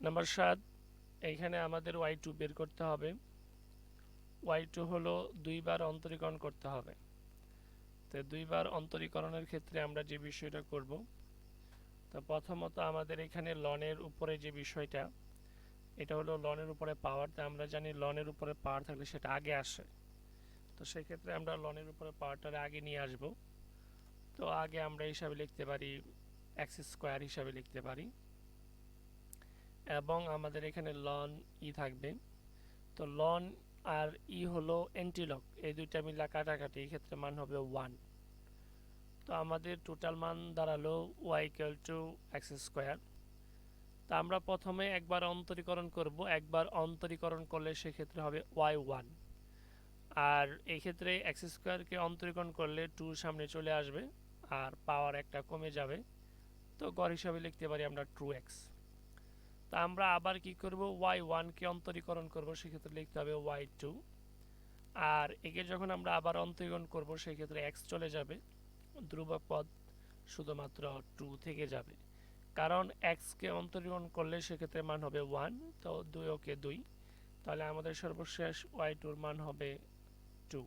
Number সাত, এইখানে আমাদের ওয়াই টু বের করতে হবে। ওয়াই টু হলো দুইবার অন্তরীকরণ করতে হবে। তো দুইবার অন্তরীকরণের ক্ষেত্রে আমরা যে বিষয়টা করব, তো প্রথমত আমাদের এখানে লনের উপরে যে বিষয়টা, এটা হলো লনের উপরে পাওয়ার তা আমরা জানি লনের উপরে পাওয়ার থাকলে সেটা আগে আসে। তো সেক্ষেত্রে আমরা লনের উপরে পাওয়ারটারে আগে নিয়ে আসব। তো আগে আমরা হিসাবে লিখতে পারি এক্স স্কোয়ার হিসাবে লিখতে পারি। এবং আমাদের এখানে লন ই থাকবে। তো লন আর ই হলো এন্টিলক এই দুইটা মিলা কাটাকাটি ক্ষেত্রে মান হবে ওয়ান তো আমাদের টোটাল মান দাঁড়াল Y equal to X square তা আমরা প্রথমে একবার অন্তরীকরণ করব, একবার অন্তরীকরণ করলে সেক্ষেত্রে হবে ওয়াই ওয়ান আর এই ক্ষেত্রে এক্স স্কোয়ারকে অন্তরীকরণ করলে টু সামনে চলে আসবে, আর পাওয়ার একটা কমে যাবে। তো গড় হিসাবে লিখতে পারি আমরা টু এক্স তা আমরা আবার কি করব? ওয়াই ওয়ানকে অন্তরীকরণ করব, সেক্ষেত্রে লিখতে হবে ওয়াই টু আর একে যখন আমরা আবার অন্তরীকরণ করব, সেক্ষেত্রে এক্স চলে যাবে। ধ্রুবক পদ শুধুমাত্র টু থেকে যাবে। কারণ এক্সকে অন্তরীকরণ করলে সেক্ষেত্রে মান হবে ওয়ান তো দুই ওকে দুই। তাহলে আমাদের সর্বশেষ ওয়াই টুর মান হবে টু